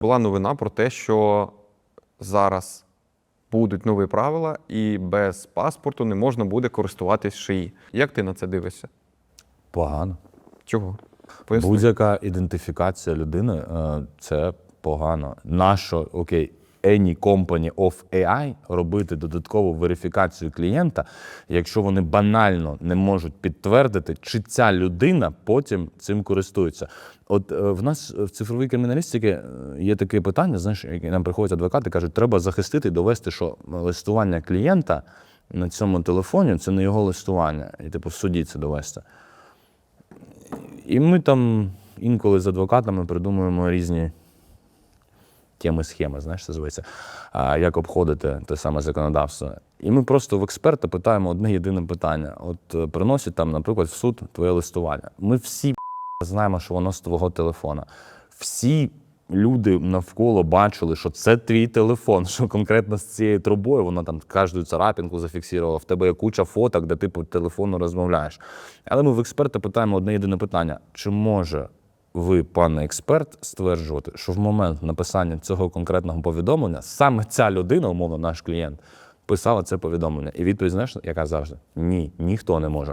Була новина про те, що зараз будуть нові правила, і без паспорту не можна буде користуватись шиї. Як ти на це дивишся? Погано. Чого? Поясни. Будь-яка ідентифікація людини е, це погано. Нащо, окей, any company of AI робити додаткову верифікацію клієнта, якщо вони банально не можуть підтвердити, чи ця людина потім цим користується. От е, в нас в цифровій криміналістиці е, є таке питання, знаєш, яке нам приходять адвокати, кажуть, треба захистити і довести, що листування клієнта на цьому телефоні це не його листування. І типу в суді це довести. І ми там інколи з адвокатами придумуємо різні теми, схеми, знаєш, це зветься, а, як обходити те саме законодавство. І ми просто в експерта питаємо одне єдине питання: от е, приносять там, наприклад, в суд твоє листування. Ми всі знаємо, що воно з твого телефона. Всі люди навколо бачили, що це твій телефон, що конкретно з цією трубою воно там кожну царапінку зафіксувало. В тебе є куча фоток, де ти по телефону розмовляєш. Але ми в експерта питаємо одне єдине питання: чи може ви, пане експерт, стверджувати, що в момент написання цього конкретного повідомлення саме ця людина, умовно, наш клієнт, писала це повідомлення? І відповідь, знаєш, яка завжди? Ні, ніхто не може.